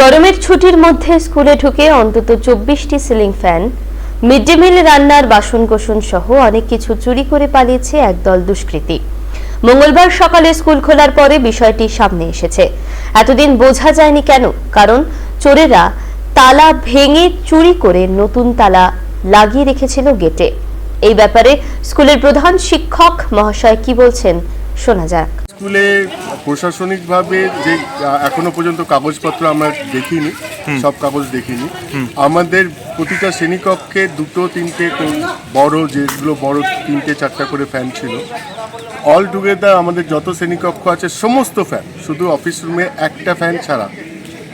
গরমের ছুটির মধ্যে স্কুলে ঢুকে অন্তত চব্বিশটি ceiling fan mid day meal রান্নার বাসন কোসন সহ অনেক কিছু চুরি করে পালিয়েছে একদল দুষ্কৃতী। মঙ্গলবার সকালে স্কুল খোলার পরে বিষয়টি সামনে এসেছে। এতদিন বোঝা যায়নি কেন? কারণ চোরেরা তালা ভেঙে চুরি করে নতুন তালা লাগিয়ে রেখেছিল গেটে। এই ব্যাপারে স্কুলের প্রধান শিক্ষক মহাশয় কি বলছেন শোনা যাক। স্কুলে প্রশাসনিকভাবে যে এখনও পর্যন্ত কাগজপত্র আমরা দেখিনি সব কাগজ দেখিনি। আমাদের প্রতিটা শ্রেণীকক্ষে দুটো তিনটে বড় যেগুলো বড় তিনটে চারটা করে ফ্যান ছিল। অল টুগেদার আমাদের যত শ্রেণীকক্ষ আছে সমস্ত ফ্যান শুধু অফিস রুমে একটা ফ্যান ছাড়া।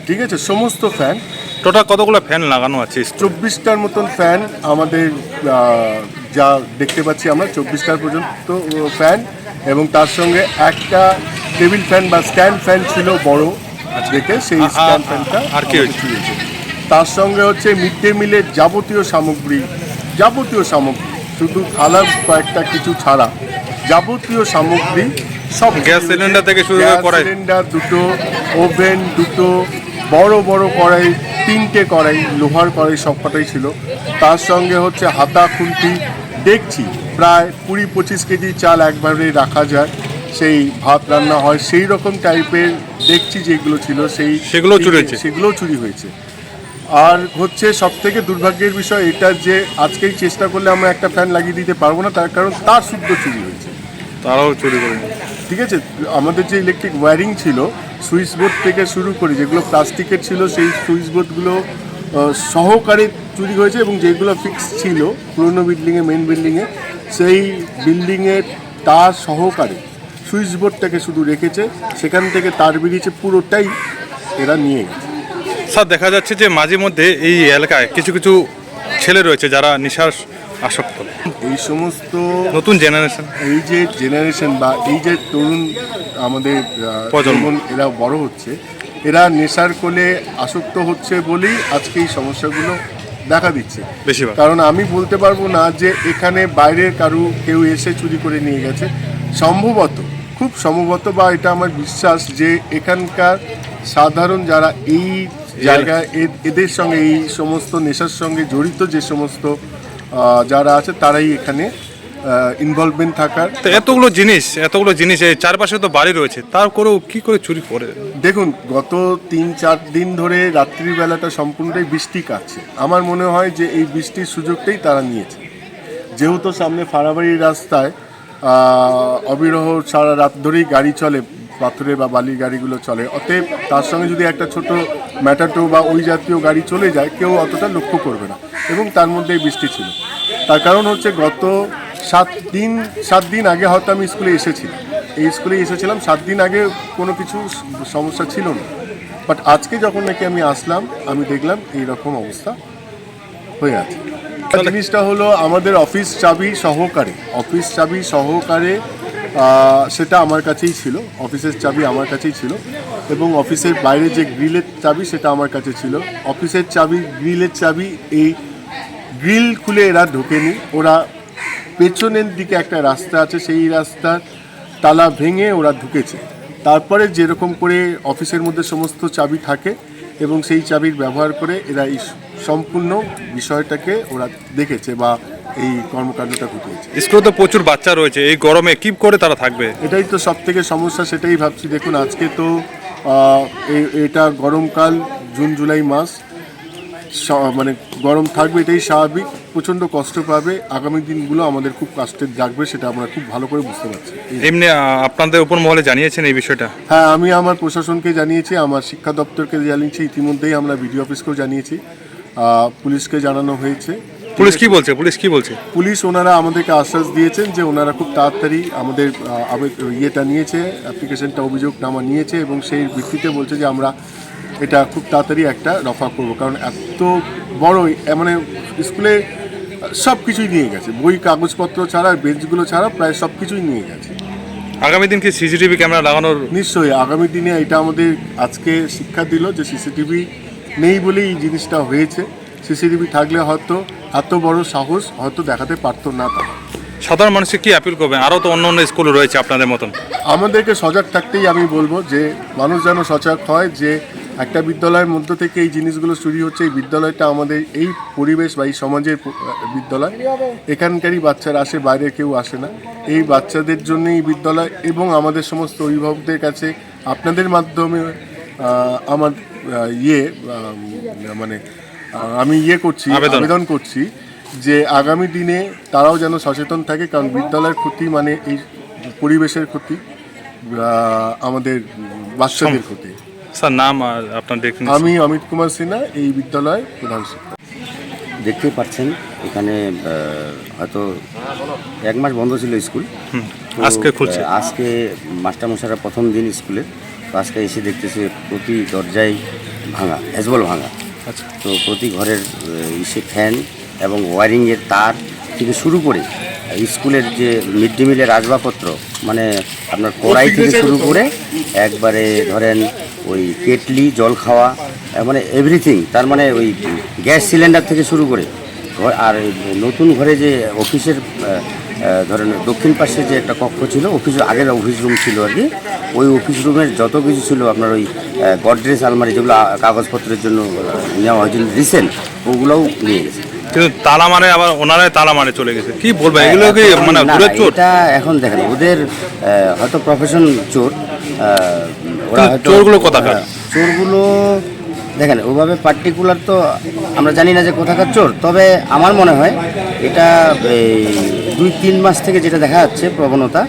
ঠিক আছে? সমস্ত ফ্যান টোটাল কতগুলো ফ্যান লাগানো আছে চব্বিশটার মতন ফ্যান আমাদের যা দেখতে পাচ্ছি আমরা চব্বিশটার পর্যন্ত ফ্যান এবং তার সঙ্গে একটা টেবিল ফ্যান বা স্ট্যান্ড ফ্যান ছিল বড় দেখে সেই স্ট্যান্ড ফ্যানটা আর কি? তার সঙ্গে হচ্ছে মিড ডে মিলের যাবতীয় সামগ্রী যাবতীয় সামগ্রী শুধু থালা কয়েকটা কিছু ছাড়া যাবতীয় সামগ্রী সব গ্যাস সিলিন্ডার থেকে শুরু করে সিলিন্ডার দুটো ওভেন দুটো বড় বড় কড়াই তিনটে কড়াই লোহার কড়াই সব কটাই ছিল। তার সঙ্গে হচ্ছে হাতা খুন্তি দেখছি প্রায় কুড়ি পঁচিশ কেজি চাল একবারে রাখা যায়। সেই ভাত রান্না হয় সেই রকম টাইপের দেখছি যেগুলো ছিল সেই সেগুলো চুরি হয়েছে? সেগুলোও চুরি হয়েছে। আর হচ্ছে সব থেকে দুর্ভাগ্যের বিষয় এটা যে আজকেই চেষ্টা করলে আমরা একটা ফ্যান লাগিয়ে দিতে পারব না তার কারণ তার শুদ্ধ চুরি হয়েছে। তারাও চুরি করে ঠিক আছে আমাদের যে ইলেকট্রিক ওয়্যারিং ছিল সুইচ বোর্ড থেকে শুরু করে যেগুলো প্লাস্টিকের ছিল সেই সুইচ বোর্ডগুলো সহকারে চুরি হয়েছে এবং যেগুলো ফিক্স ছিল পুরনো বিল্ডিংয়ে মেন বিল্ডিংয়ে সেই বিল্ডিংয়ের তার সহকারে সুইচ বোর্ডটাকে শুধু রেখেছে সেখান থেকে তার বেরিয়েছে পুরোটাই এরা নিয়ে গেছে। স্যার দেখা যাচ্ছে যে মাঝে মধ্যে এই এলাকায় কিছু কিছু ছেলে রয়েছে যারা নেশার আসক্ত। এই সমস্ত নতুন জেনারেশন এই যে জেনারেশন বা এই যে তরুণ আমাদের প্রজন্ম। এরা বড় হচ্ছে এরা নেশার কোলে আসক্ত হচ্ছে বলেই আজকে এই সমস্যাগুলো দেখা দিচ্ছে। কারণ আমি বলতে পারব না যে এখানে বাইরের কারু কেউ এসে চুরি করে নিয়ে গেছে। সম্ভবত খুব সম্ভবত বা এটা আমার বিশ্বাস যে এখানকার সাধারণ যারা এই জায়গায় এদের সঙ্গে এই সমস্ত নেশার সঙ্গে জড়িত যে সমস্ত যারা আছে তারাই এখানে ইনভলভমেন্ট থাকার। তো এতগুলো জিনিস এতগুলো জিনিস এই চারপাশে তো বাড়ি রয়েছে তার তারপরেও কি করে চুরি করে? দেখুন গত তিন চার দিন ধরে রাত্রিবেলাটা সম্পূর্ণটাই বৃষ্টি কাটছে। আমার মনে হয় যে এই বৃষ্টির সুযোগটাই তারা নিয়েছে। যেহেতু সামনে ফাড়াবাড়ির রাস্তায় অবিরহ সারা রাত ধরেই গাড়ি চলে পাথরের বা বালির গাড়িগুলো চলে অতএব তার সঙ্গে যদি একটা ছোট ম্যাটাটো বা ওই জাতীয় গাড়ি চলে যায় কেউ অতটা লক্ষ্য করবে না। এবং তার মধ্যেই বৃষ্টি ছিল। তার কারণ হচ্ছে গত সাত দিন সাত দিন আগে হয়তো আমি স্কুলে এসেছি। এই স্কুলে এসেছিলাম সাত দিন আগে কোনো কিছু সমস্যা ছিল না। বাট আজকে যখন নাকি আমি আসলাম আমি দেখলাম এই রকম অবস্থা হয়ে আছে। জিনিসটা হলো আমাদের অফিস চাবি সহকারে অফিস চাবি সহকারে সেটা আমার কাছেই ছিল অফিসের চাবি আমার কাছেই ছিল এবং অফিসের বাইরে যে গ্রিলের চাবি সেটা আমার কাছে ছিল। অফিসের চাবি গ্রিলের চাবি এই গ্রিল খুলে এরা ঢোকেনি। ওরা পেছনের দিকে একটা রাস্তা আছে সেই রাস্তার তালা ভেঙে ওরা ঢুকেছে। তারপরে যেরকম করে অফিসের মধ্যে সমস্ত চাবি থাকে এবং সেই চাবির ব্যবহার করে এরা এই সম্পূর্ণ বিষয়টাকে ওরা দেখেছে বা এই কর্মকাণ্ডটা ঘটিয়েছে। স্কুলে তো প্রচুর বাচ্চা রয়েছে এই গরমে কি করে তারা থাকবে? এটাই তো সব থেকে সমস্যা সেটাই ভাবছি। দেখুন আজকে তো এটা গরমকাল জুন জুলাই মাস। মানে গরম থাকবে এটাই স্বাভাবিক প্রচণ্ড কষ্ট পাবে আগামী দিনগুলো আমাদের খুব কষ্টের জাগবে সেটা আমরা খুব ভালো করে বুঝতে পারছি। এমনি আপনাদের উপর মহলে জানিয়েছেন এই বিষয়টা? হ্যাঁ আমি আমার প্রশাসনকে জানিয়েছি আমার শিক্ষা দপ্তরকে জানিয়েছি ইতিমধ্যেই আমরা বিডিও অফিসকেও জানিয়েছি পুলিশকে জানানো হয়েছে। পুলিশ কি বলছে? পুলিশ কি বলছে? পুলিশ ওনারা আমাদেরকে আশ্বাস দিয়েছেন যে ওনারা খুব তাড়াতাড়ি আমাদের ইয়েটা নিয়েছে অ্যাপ্লিকেশনটা অভিযোগ নামা নিয়েছে এবং সেই ভিত্তিতে বলছে যে আমরা এটা খুব তাড়াতাড়ি একটা রফা করব কারণ এত বড় মানে স্কুলে সব কিছুই নিয়ে গেছে। বই কাগজপত্র ছাড়া বেঞ্চগুলো ছাড়া প্রায় সব কিছুই নিয়ে গেছে। আগামী দিন কি সিসিটিভি ক্যামেরা লাগানোর নিশ্চয়ই আগামী দিনে এটা আমাদের আজকে শিক্ষা দিল যে সিসিটিভি নেই বলেই এই জিনিসটা হয়েছে। সিসিটিভি থাকলে হয়তো এত বড় সাহস হয়তো দেখাতে পারতো না তারা। সাধারণ মানুষকে কি অ্যাপিল করবেন? আরও তো অন্য অন্য স্কুল রয়েছে আপনাদের মতন। আমাদেরকে সজাগ থাকতেই আমি বলব যে মানুষ যেন সজাগ হয় যে একটা বিদ্যালয়ের মধ্য থেকে এই জিনিসগুলো চুরি হচ্ছে। এই বিদ্যালয়টা আমাদের এই পরিবেশ বা এই সমাজের বিদ্যালয়। এখানকারই বাচ্চারা আসে বাইরে কেউ আসে না। এই বাচ্চাদের জন্য এই বিদ্যালয় এবং আমাদের সমস্ত অভিভাবকদের কাছে আপনাদের মাধ্যমে আমার ইয়ে মানে আমি ইয়ে করছি আবেদন। করছি যে আগামী দিনে তারাও যেন সচেতন থাকে কারণ বিদ্যালয়ের ক্ষতি মানে এই পরিবেশের ক্ষতি আমাদের বাচ্চাদের ক্ষতি। স্যার নাম আর আপনার ডেকে আমি অমিত কুমার সিনহা এই বিদ্যালয় প্রধান শিক্ষক। দেখতেই পাচ্ছেন এখানে হয়তো এক মাস বন্ধ ছিল স্কুল। আজকে খুলছে। আজকে মাস্টারমশাইরা প্রথম দিন স্কুলে তো আজকে এসে দেখতেছে প্রতি দরজায় ভাঙা হেজবল ভাঙা। আচ্ছা। তো প্রতি ঘরের ইসে ফ্যান এবং ওয়ারিংয়ের তার থেকে শুরু করে স্কুলের যে মিড ডে মিলের আসবাবপত্র মানে আপনার কড়াই থেকে শুরু করে একবারে ধরেন ওই কেটলি জল খাওয়া মানে এভরিথিং তার মানে ওই গ্যাস সিলিন্ডার থেকে শুরু করে। আর নতুন ঘরে যে অফিসের ধরেন দক্ষিণ পাশে যে একটা কক্ষ ছিল অফিস আগের অফিস রুম ছিল আর কি। ওই অফিস রুমের যত কিছু ছিল আপনার ওই গডরেজ আলমারি যেগুলো কাগজপত্রের জন্য নেওয়া হয়েছিল রিসেন্ট ওগুলোও নিয়ে গেছে। কিন্তু তালা মারে আবার ওনারাই তালা মারে চলে গেছে। কি বলবেন এগুলো কি মানে এটা এখন দেখেন ওদের হয়তো প্রফেশন চোর ওরা চোরগুলো কোথাকার? হ্যাঁ, চোরগুলো দেখেন ওভাবে পার্টিকুলার তো আমরা জানি না যে কোথাকার চোর তবে আমার মনে হয় এটা এই দুই তিন মাস থেকে যেটা দেখা যাচ্ছে প্রবণতা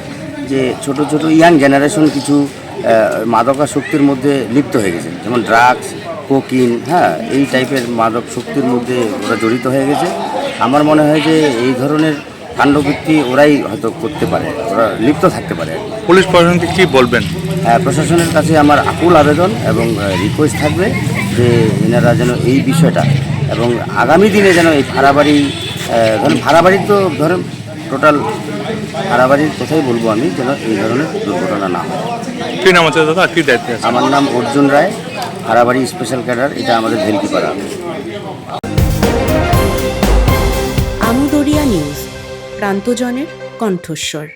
যে ছোট ছোট ইয়াং জেনারেশন কিছু আহ, মাদকাসক্তির মধ্যে লিপ্ত হয়ে গেছে। যেমন ড্রাগস কোকিন হ্যাঁ এই টাইপের মাদক শক্তির মধ্যে ওরা জড়িত হয়ে গেছে। আমার মনে হয় যে এই ধরনের কাণ্ডবৃত্তি ওরাই হয়তো করতে পারে ওরা লিপ্ত থাকতে পারে। পুলিশ প্রশাসনকে কী বলবেন? প্রশাসনের কাছে আমার আকুল আবেদন এবং রিকোয়েস্ট থাকবে যে এনারা যেন এই বিষয়টা এবং আগামী দিনে যেন এই ভাড়াবাড়ি ধরেন ভাড়াবাড়ি তো ধরেন টোটাল ভাড়াবাড়ির কথাই বলব আমি যেন এই ধরনের দুর্ঘটনা না হয়। কি নাম আছে দাদা? কি দায়িত্বে আছে? আমার নাম অর্জুন রায় ভাড়াবাড়ি স্পেশাল ক্যাডার এটা আমাদের ভেলকিপাড়া। আমদরিয়া নিউজ প্রান্তজনের কণ্ঠস্বর।